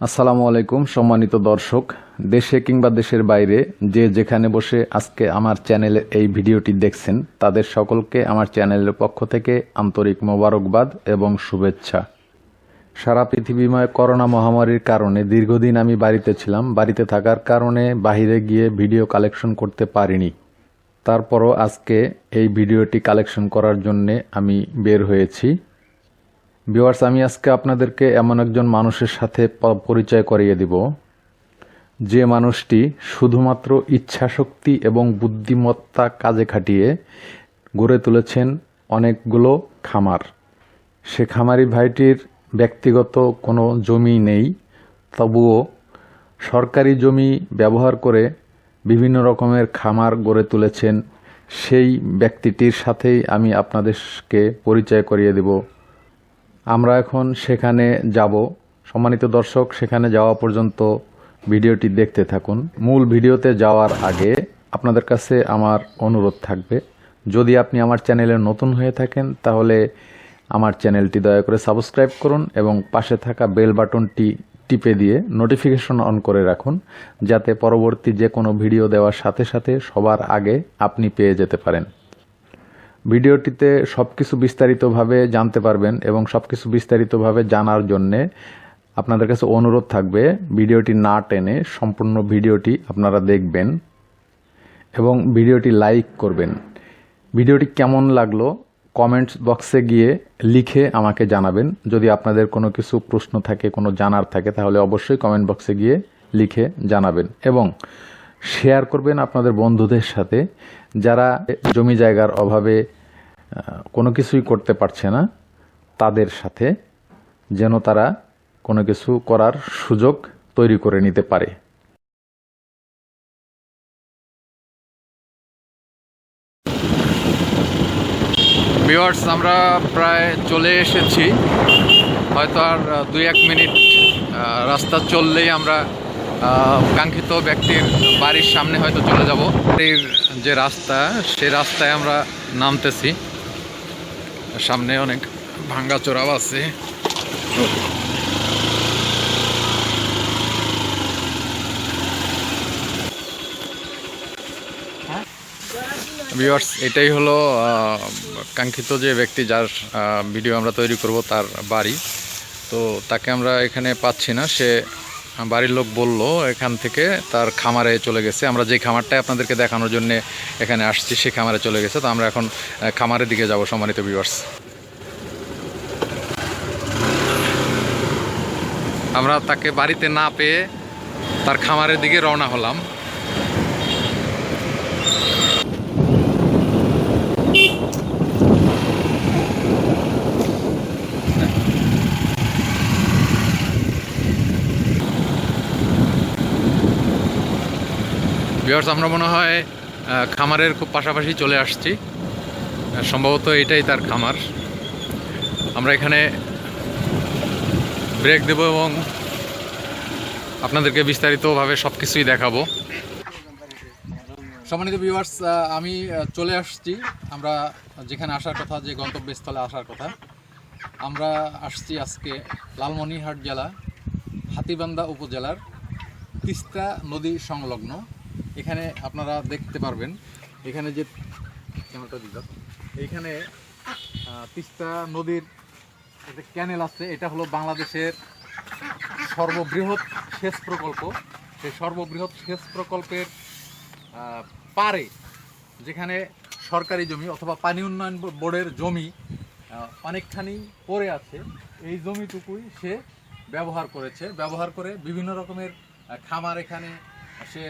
আসসালামু আলাইকুম, সম্মানিত দর্শক। দেশে কিংবা দেশের বাইরে যে যেখানে বসে আজকে আমার চ্যানেলে এই ভিডিওটি দেখছেন, তাদের সকলকে আমার চ্যানেলের পক্ষ থেকে আন্তরিক মোবারকবাদ এবং শুভেচ্ছা। সারা পৃথিবীময় করোনা মহামারীর কারণে দীর্ঘদিন আমি বাড়িতে ছিলাম। বাড়িতে থাকার কারণে বাইরে গিয়ে ভিডিও কালেকশন করতে পারিনি। তারপরও আজকে এই ভিডিওটি কালেকশন করার জন্যে আমি বের হয়েছি। ভিউয়ার্স আমি আজকে আপনাদেরকে এমন একজন মানুষের সাথে পরিচয় করিয়ে দিব। যে মানুষটি শুধুমাত্র ইচ্ছাশক্তি এবং বুদ্ধিমত্তা কাজে খাটিয়ে গড়ে তুলেছেন অনেকগুলো খামার। সে খামারি ভাইটির ব্যক্তিগত কোনো জমি নেই, তবুও সরকারি জমি ব্যবহার করে বিভিন্ন রকমের খামার গড়ে তুলেছেন। সেই ব্যক্তিটির সাথেই আমি আপনাদেরকে পরিচয় করিয়ে দেব। আমরা এখন সেখানে যাব। সম্মানিত দর্শক, সেখানে যাওয়া পর্যন্ত ভিডিওটি দেখতে থাকুন। মূল ভিডিওতে যাওয়ার আগে আপনাদের কাছে আমার অনুরোধ থাকবে। যদি আপনি আমার চ্যানেলে নতুন হয়ে থাকেন, তাহলে আমার চ্যানেলটি দয়া করে সাবস্ক্রাইব করুন এবং পাশে থাকা বেল বাটনটি টিপে দিয়ে নোটিফিকেশন অন করে রাখুন, যাতে পরবর্তী যে কোনো ভিডিও দেওয়ার সাথে সাথে সবার আগে আপনি পেয়ে যেতে পারেন। ভিডিওটিতে সব কিছু বিস্তারিতভাবে জানতে পারবেন এবং সব কিছু বিস্তারিতভাবে জানার জন্যে আপনাদের কাছে অনুরোধ থাকবে ভিডিওটি না টেনে সম্পূর্ণ ভিডিওটি আপনারা দেখবেন এবং ভিডিওটি লাইক করবেন। ভিডিওটি কেমন লাগল কমেন্টস বক্সে গিয়ে লিখে আমাকে জানাবেন। যদি আপনাদের কোনো কিছু প্রশ্ন থাকে, কোনো জানার থাকে, তাহলে অবশ্যই কমেন্ট বক্সে গিয়ে লিখে জানাবেন এবং শেয়ার করবেন আপনাদের বন্ধুদের সাথে। যারা জমি জায়গার অভাবে কোনো কিছুই করতে পারছে না, তাদের সাথে যেন তারা কোনো কিছু করার সুযোগ তৈরি করে নিতে পারে। ভিওয়ার্স আমরা প্রায় চলে এসেছি। হয়তো আর দুই এক মিনিট রাস্তা চললেই আমরা কাঙ্ক্ষিত ব্যক্তির বাড়ির সামনে হয়তো চলে যাব। বাড়ির যে রাস্তা সে রাস্তায় আমরা নামতেছি। সামনে অনেক ভাঙ্গা চোরাও আছে। ভিউয়ার্স এটাই হলো কাঙ্ক্ষিত যে ব্যক্তি যার ভিডিও আমরা তৈরি করব, তার বাড়ি। তো তাকে আমরা এখানে পাচ্ছি না। সে বাড়ির লোক বলল, এখান থেকে তার খামারে চলে গেছে। আমরা যে খামারটাই আপনাদেরকে দেখানোর জন্য এখানে আসছি, সেই খামারে চলে গেছে। তো আমরা এখন খামারের দিকে যাব সম্মানিত ভিউয়ার্স আমরা তাকে বাড়িতে না পেয়ে তার খামারের দিকে রওনা হলাম। ভিউয়ার্স আমরা মনে হয় খামারের খুব পাশাপাশি চলে আসছি। সম্ভবত এটাই তার খামার। আমরা এখানে ব্রেক দেব এবং আপনাদেরকে বিস্তারিতভাবে সব কিছুই দেখাবো। সম্মানিত ভিউয়ার্স আমি চলে আসছি। আমরা যেখানে আসার কথা, যে গন্তব্যস্থলে আসার কথা, আমরা আসছি আজকে লালমনিরহাট জেলা, হাতিবান্ধা উপজেলার তিস্তা নদী সংলগ্ন। এখানে আপনারা দেখতে পারবেন, এখানে যে ক্যামেরাটা দিল, এইখানে তিস্তা নদীর একটা ক্যানেল আছে, এটা হলো বাংলাদেশের সর্ববৃহৎ সেচ প্রকল্প। সেই সর্ববৃহৎ সেচ প্রকল্পের পারে যেখানে সরকারি জমি অথবা পানি উন্নয়ন বোর্ডের জমি অনেকখানি পড়ে আছে, এই জমিটুকুই সে ব্যবহার করেছে। ব্যবহার করে বিভিন্ন রকমের খামার এখানে সে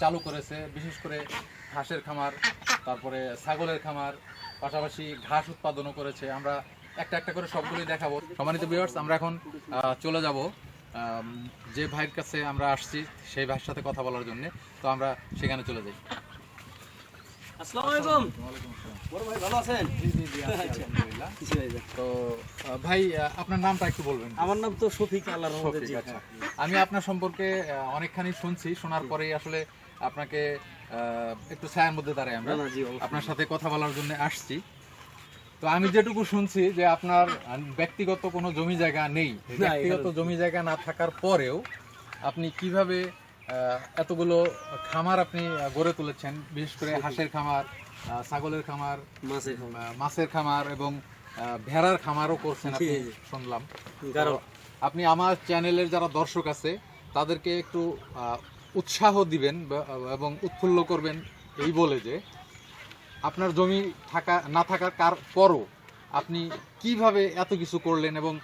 চালু করেছে, বিশেষ করে হাঁসের খামার, তারপরে ছাগলের খামার, পাশাপাশি ঘাস উৎপাদনও করেছে। আমরা একটা একটা করে সবগুলোই দেখাবো। সম্মানিত ভিউয়ার্স আমরা এখন চলে যাব। যে ভাইয়ের কাছে আমরা আসছি, সেই ভাইয়ের সাথে কথা বলার জন্য। তো আমরা সেখানে চলে যাই। আসসালামু আলাইকুম। বড় ভাই ভালো আছেন? আলহামদুলিল্লাহ। জি ভাই, তো ভাই আপনার নামটা একটু বলবেন আমার নাম তো শফিক আল্লাহর রহমতে জি। আমি আপনার সম্পর্কে অনেকখানি শুনছি শোনার পরেই আসলে আপনাকে একটু ছায়ার মধ্যে দাঁড়াই আমরা। আপনার সাথে কথা বলার জন্য আসছি। তো আমি যেটুকু শুনছি যে আপনার ব্যক্তিগত কোনো জমি জায়গা নেই। ব্যক্তিগত জমি জায়গা না থাকার পরেও আপনি কীভাবে এতগুলো খামার আপনি গড়ে তুলেছেন বিশেষ করে হাঁসের খামার ছাগলের খামার মাছের মাছের খামার এবং ভেড়ার খামারও করছেন আপনি। শুনলাম। আপনি আমার চ্যানেলের যারা দর্শক আছে তাদেরকে একটু উৎসাহ দিবেন এবং উৎফুল্ল করবেন এই বলে যে আপনার জমি থাকা না থাকার কার পরও আপনি কীভাবে এত কিছু করলেন এবং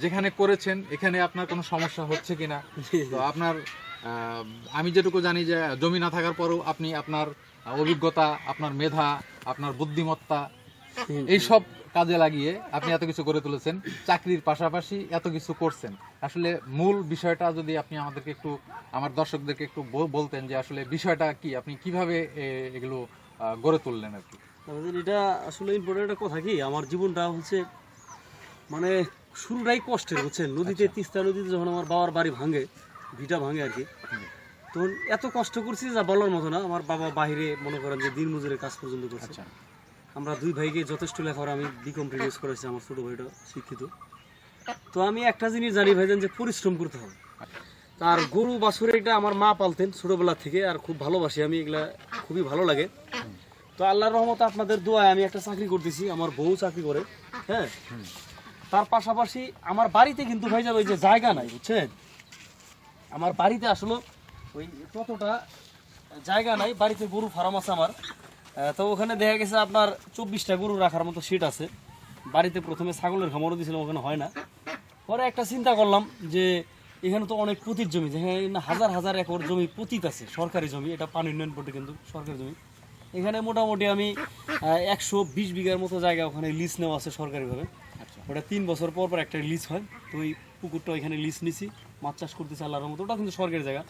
যেখানে করেছেন এখানে আপনার কোনো সমস্যা হচ্ছে কিনা? তো আপনার আমি যেটুকু জানি যে জমি না থাকার পরও আপনি আপনার অভিজ্ঞতা আপনার মেধা আপনার বুদ্ধিমত্তা এইসব কাজে লাগিয়ে আপনি এত কিছু করে তুলেছেন চাকরির পাশাপাশি এত কিছু করছেন। আসলে মূল বিষয়টা যদি আপনি আমাদেরকে একটু আমার দর্শকদেরকে একটু বলতেন যে আসলে বিষয়টা কি আপনি কীভাবে এগুলো গড়ে তুললেন আর কি? আমাদের এটা আসলে ইম্পর্টেন্ট একটা কথা কি আমার জীবনটা হচ্ছে মানে শুরুটাই কষ্টের বুঝছেন? নদীতে তিস্তা নদীতে যখন আমার বাবার বাড়ি ভাঙে ভিটা ভাঙে আর কি। তখন এত কষ্ট করছি যা বলার মতো না। আমার বাবা বাইরে মনে করেন যে দিন মজুরের কাজ পর্যন্ত করছে। আচ্ছা। আমরা দুই ভাইকে যথেষ্ট লেখাপড়া আমি বিকম প্রিভিয়াস করেছি আমার ছোট ভাইটা শিক্ষিত। তো আমি একটা জিনিস জানি ভাইজান যে পরিশ্রম করতে হবে। আর গরু বাছুরে এটা আমার মা পালতেন ছোটবেলা থেকে আর খুব ভালোবাসি আমি এগুলা খুবই ভালো লাগে। তো আল্লাহর রহমতে আপনাদের দোয়ায় আমি একটা চাকরি করতেছি আমার বউ চাকরি করে হ্যাঁ। তার পাশাপাশি আমার বাড়িতে কিন্তু ভাই যাবে যে জায়গা নাই বুঝছেন? আমার বাড়িতে আসলো ওই ততটা জায়গা নাই বাড়িতে গরু ফার্ম আছে আমার। তো ওখানে দেখা গেছে আপনার চব্বিশটা গরু রাখার মতো সিট আছে। বাড়িতে প্রথমে ছাগলের খামারও দিয়েছিলাম ওখানে হয় না। পরে একটা চিন্তা করলাম যে এখানে তো অনেক পতির জমি যেখানে হাজার হাজার একর জমি পতিত আছে সরকারি জমি। এটা পানি উন্নয়ন বোর্ডে কিন্তু সরকারি জমি। এখানে মোটামুটি আমি একশো বিশ বিঘার মতো জায়গা ওখানে লিজ নেওয়া আছে সরকারিভাবে। ওটা তিন বছর পর পর একটা লিজ হয়। তো ওই পুকুরটা ওইখানে লিজ নিছি। মাছ চাষ করতেছি আল্লাহর রহমতে ওটা কিন্তু সরকারি জায়গা।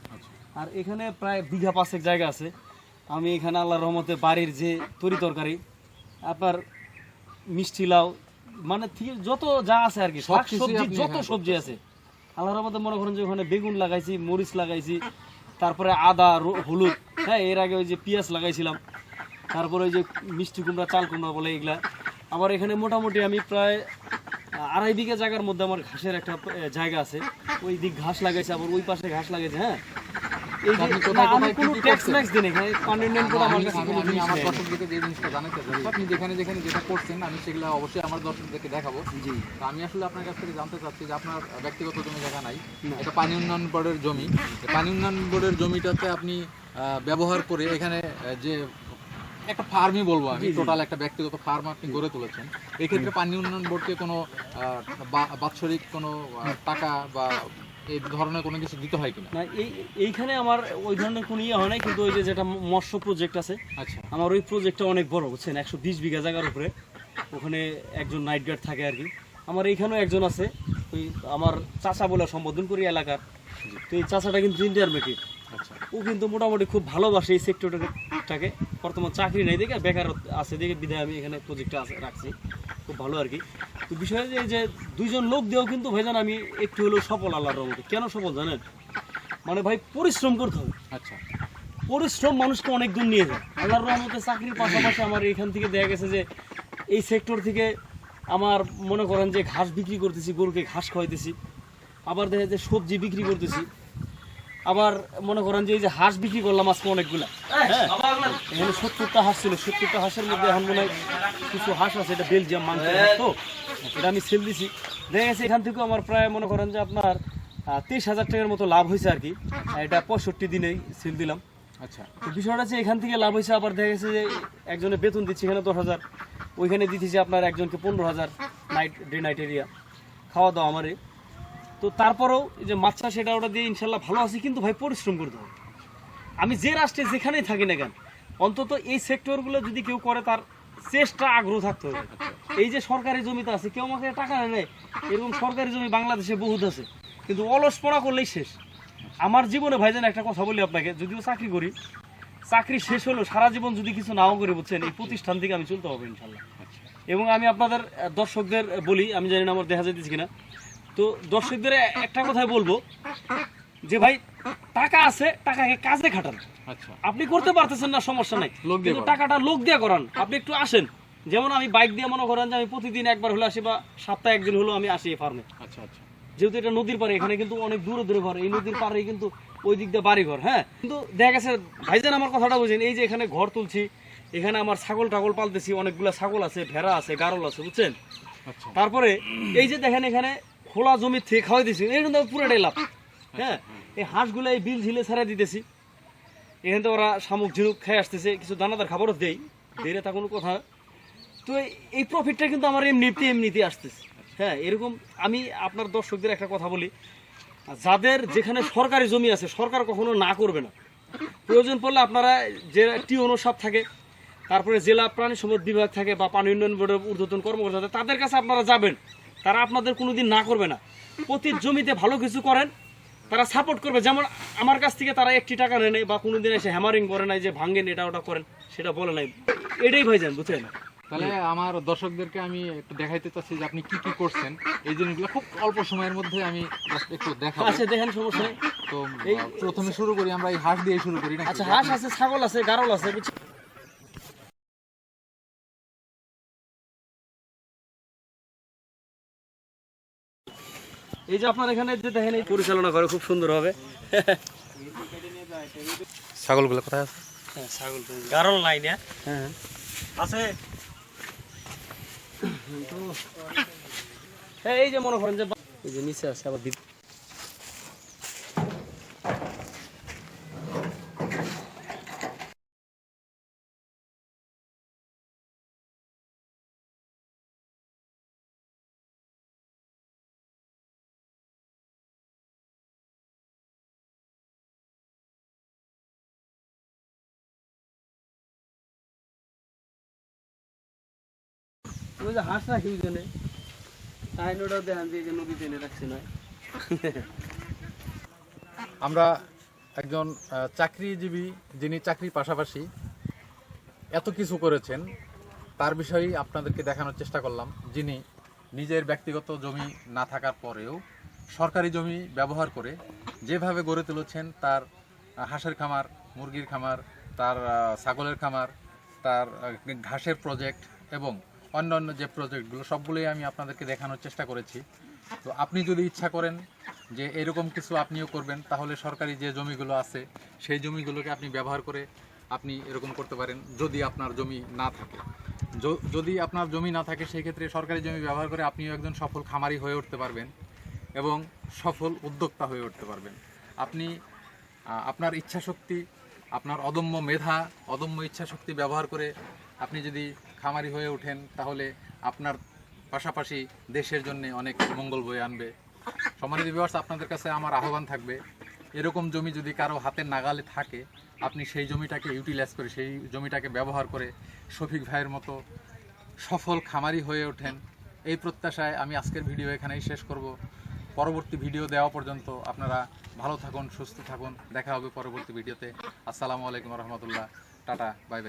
আর এখানে প্রায় বিঘা পাঁচেক জায়গা আছে। আমি এখানে আল্লাহর রহমতে বাড়ির যে তরি তরকারি আপনার মিষ্টি লাউ মানে যত যা আছে আর কি শাক সবজি যত সবজি আছে। আল্লাহর রহমতে মনে করেন যে ওখানে বেগুন লাগাইছি মরিচ লাগাইছি তারপরে আদা হলুদ হ্যাঁ এর আগে ওই যে পেঁয়াজ লাগাইছিলাম তারপরে ওই যে মিষ্টি কুমড়া চাল কুমড়া বলে এগুলা। আমার এখানে মোটামুটি আমি প্রায় আড়াই বিঘা জায়গার মধ্যে আমার ঘাসের একটা জায়গা আছে। ওই দিক ঘাস লাগাইছে আবার ওই পাশে ঘাস লাগাইছে হ্যাঁ? এই যে- আপনি কোথায় আমি কোথায় কোনো ট্যাক্স ম্যাক্স দিই এখানে পানি উন্নয়ন আমার আমি কাছে কোনো জিনিস আমার দর্শকদেরকে যে জিনিসটা জানাতে চাচ্ছি আপনি যেখানে যেখানে যেটা করছেন আমি সেগুলো অবশ্যই আমার দর্শকদেরকে দেখাবো। জি। আমি আসলে আপনার কাছ থেকে জানতে চাচ্ছি যে আপনার ব্যক্তিগত জমি জায়গা নাই এটা পানি উন্নয়ন বোর্ডের জমি। পানি উন্নয়ন বোর্ডের জমিটাতে আপনি আহ, ব্যবহার করে এখানে যে একটা ফার্মই বলব আমি টোটাল একটা ব্যক্তিগত ফার্ম আপনি গড়ে তুলেছেন। এই ক্ষেত্রে পানি উন্নয়ন বোর্ডকে কোনো বাৎসরিক কোনো টাকা বা এই ধরনের কোনো কিছু দিতে হয় কিনা? না এই এইখানে আমার ওই ধরনের কোনো ইয়ে হয় নাই কিন্তু ওই যে যেটা মৎস্য প্রজেক্ট আছে আচ্ছা। আমার ওই প্রজেক্টটা অনেক বড় বুঝছেন? একশো বিশ বিঘা জায়গার উপরে। ওখানে একজন নাইট গার্ড থাকে আর কি। আমার এইখানেও একজন আছে ওই আমার চাচা বলে সম্বোধন করি এলাকার। তো এই চাচাটা কিন্তু ইন্ডিয়ার আচ্ছা ও কিন্তু মোটামুটি খুব ভালোবাসে এই সেক্টরটাকে। বর্তমান চাকরি নেই দেখে বেকার আছে দেখে বিধায় আমি এখানে প্রজেক্টটা আছে রাখছি। খুব ভালো আর কি। তো বিষয় যে যে দুইজন লোক দিয়েও কিন্তু ভাইজান আমি একটু হলেও সফল আল্লাহর রহমতে। কেন সফল জানেন? মানে ভাই পরিশ্রম করতে হবে। আচ্ছা। পরিশ্রম মানুষকে অনেক দূর নিয়ে যায়। আল্লাহর রহমতে চাকরির পাশাপাশি আমার এখান থেকে দেখা গেছে যে এই সেক্টর থেকে আমার মনে করেন যে ঘাস বিক্রি করতেছি গরুকে ঘাস খাওয়াইতেছি। আবার দেখা যায় সবজি বিক্রি করতেছি। আবার মনে করেন যে এই যে হাঁস বিক্রি করলাম আজকে অনেকগুলা। হ্যাঁ? এখানে সত্তরটা হাঁস ছিল। সত্তরটা হাঁসের মধ্যে এখন মনে হয় কিছু হাঁস আছে এটা বেলজিয়াম হাঁস তো। এটা আমি সেল দিছি। দেখা গেছে এখান থেকেও আমার প্রায় মনে করেন যে আপনার তেইশ হাজার টাকার মতো লাভ হয়েছে আর কি। এটা পঁয়ষট্টি দিনেই সেল দিলাম। আচ্ছা। তো বিষয়টা হচ্ছে এখান থেকে লাভ হয়েছে আবার দেখা গেছে যে একজনে বেতন দিচ্ছে এখানে দশ হাজার। ওইখানে দিতেছি আপনার একজনকে পনেরো হাজার নাইট ডে নাইট এরিয়া খাওয়া দাওয়া আমারে। তো তারপরেও যে মাছ চাষ এটা ওটা দিয়ে ইনশাল্লাহ ভালো আছে কিন্তু ভাই পরিশ্রম করতে হবে। আমি যে রাষ্ট্রে যেখানেই থাকি না কেন অন্তত এই সেক্টরগুলো যদি কেউ করে তার চেষ্টা আগ্রহ থাকতে হবে। এই যে সরকারি জমিতে আছে কেউ আমাকে টাকা নেয় এরকম সরকারি জমি বাংলাদেশে বহুত আছে কিন্তু অলস পড়া করলেই শেষ। আমার জীবনে ভাইজান একটা কথা বলি আপনাকে যদিও চাকরি করি চাকরি শেষ হলো সারা জীবন যদি কিছু নাও করে বুঝছেন এই প্রতিষ্ঠান থেকে আমি চলতে হবে ইনশাল্লাহ। এবং আমি আপনাদের দর্শকদের বলি আমি জানি না আমার দেখা যেতেছি কিনা তো দর্শকদের একটা কথাই বলব যে ভাই টাকা আছে টাকাকে কাজে খাটান। আচ্ছা। আপনি করতে পারতেছেন না সমস্যা নাই। কিন্তু টাকাটা লোক দিয়ে করান। আপনি একটু আসেন। যেমন আমি বাইক দিয়ে মনে করেন যে আমি প্রতিদিন একবার হলে আসি বা সপ্তাহে একদিন হলো আমি আসি এই ফার্মে আচ্ছা আচ্ছা। যেহেতু এটা নদীর পারে এখানে কিন্তু অনেক দূরে দূরে ঘর। এই নদীর পাড়ে কিন্তু ওই দিক দিয়ে বাড়ি ঘর হ্যাঁ? কিন্তু দেখা গেছে ভাইজান আমার কথাটা বুঝেন এই যে এখানে ঘর তুলছি এখানে আমার ছাগল টাগল পালতেছি অনেকগুলা ছাগল আছে ভেড়া আছে গারল আছে বুঝছেন? আচ্ছা। তারপরে এই যে দেখেন এখানে খোলা জমি থেকে খাওয়াই দিছি। এই কিন্তু পুরোটাই লাভ। হ্যাঁ? এই হাঁসগুলো এই বিল ঝিলে ছাড়া দিতেছি। এখান থেকে ওরা শামুক ঝিনুক খেয়ে আসতেছে। কিছু দানাদার খাবারও দেই। দেরে তা কোনো কথা। তো এই- প্রফিটটা কিন্তু আমার এমনিতে এমনিতে আসতেছে। হ্যাঁ এরকম আমি আপনার দর্শকদের একটা কথা বলি। যাদের যেখানে সরকারি জমি আছে, সরকার কখনো না করবে না। প্রয়োজন পড়লে আপনারা যে টিওনো সাপ থাকে, তারপরে জেলা প্রাণী সম্পদ বিভাগ থাকে বা পানি উন্নয়ন বোর্ডের ঊর্ধ্বতন কর্মকর্তা তাদের কাছে আপনারা যাবেন। তারা আপনাদের কোনোদিন না করবে না। প্রতি জমিতে ভালো কিছু করেন তারা সাপোর্ট করবে। যেমন আমার কাছ থেকে তারা একটি টাকা নেয় নাই বা কোনোদিন এসে হ্যামারিং করে নাই যে ভাঙ্গেন এটা ওটা করেন সেটা বলে নাই। এটাই ভাইজান বুঝছেন? তাহলে আমার দর্শকদেরকে আমি একটু দেখাইতে চাচ্ছি যে আপনি কি কি করছেন। এই জিনিসগুলো খুব অল্প সময়ের মধ্যে আমি একটু দেখাবো। আচ্ছা দেখেন সমস্যা তো এই- প্রথমে শুরু করি আমরা এই হাঁস দিয়ে শুরু করি না আচ্ছা হাঁস আছে ছাগল আছে গারল আছে এই যে আপনার এখানে যে দেখেন এই পরিচালনা করে খুব সুন্দর হবে। ছাগলগুলো কোথায় আছে? হ্যাঁ ছাগল গারল নাই না হ্যাঁ। আছে। হ্যাঁ এই যে মনে করেন যে নিচে আছে আবার হাঁস আমরা একজন চাকরিজীবী যিনি চাকরির পাশাপাশি এত কিছু করেছেন, তার বিষয়ে আপনাদেরকে দেখানোর চেষ্টা করলাম, যিনি নিজের ব্যক্তিগত জমি না থাকার পরেও সরকারি জমি ব্যবহার করে যেভাবে গড়ে তুলেছেন, তার হাঁসের খামার, মুরগির খামার, তার ছাগলের খামার, তার ঘাসের প্রজেক্ট এবং অন্যান্য যে প্রজেক্টগুলো, সবগুলোই আমি আপনাদেরকে দেখানোর চেষ্টা করেছি। তো আপনি যদি ইচ্ছা করেন যে এরকম কিছু আপনিও করবেন, তাহলে সরকারি যে জমিগুলো আছে, সেই জমিগুলোকে আপনি ব্যবহার করে আপনি এরকম করতে পারেন, যদি আপনার জমি না থাকে। যদি আপনার জমি না থাকে সেই ক্ষেত্রে সরকারি জমি ব্যবহার করে আপনিও একজন সফল খামারি হয়ে উঠতে পারবেন এবং সফল উদ্যোক্তা হয়ে উঠতে পারবেন। আপনি আপনার ইচ্ছাশক্তি, আপনার অদম্য মেধা, অদম্য ইচ্ছাশক্তি ব্যবহার করে আপনি যদি খামারি হয়ে ওঠেন, তাহলে আপনার পাশাপাশি দেশের জন্য অনেক মঙ্গল বয়ে আনবে। সম্মানিত বিভার্স আপনাদের কাছে আমার আহ্বান থাকবে, এরকম জমি যদি কারও হাতের নাগালে থাকে, আপনি সেই জমিটাকে ইউটিলাইজ করে, সেই জমিটাকে ব্যবহার করে শফিক ভাইয়ের মতো সফল খামারি হয়ে ওঠেন। এই প্রত্যাশায় আমি আজকের ভিডিও এখানেই শেষ করব। পরবর্তী ভিডিও দেওয়া পর্যন্ত আপনারা ভালো থাকুন, সুস্থ থাকুন। দেখা হবে পরবর্তী ভিডিওতে আসসালামু আলাইকুম রহমতুল্লাহ। Tata, bye bye.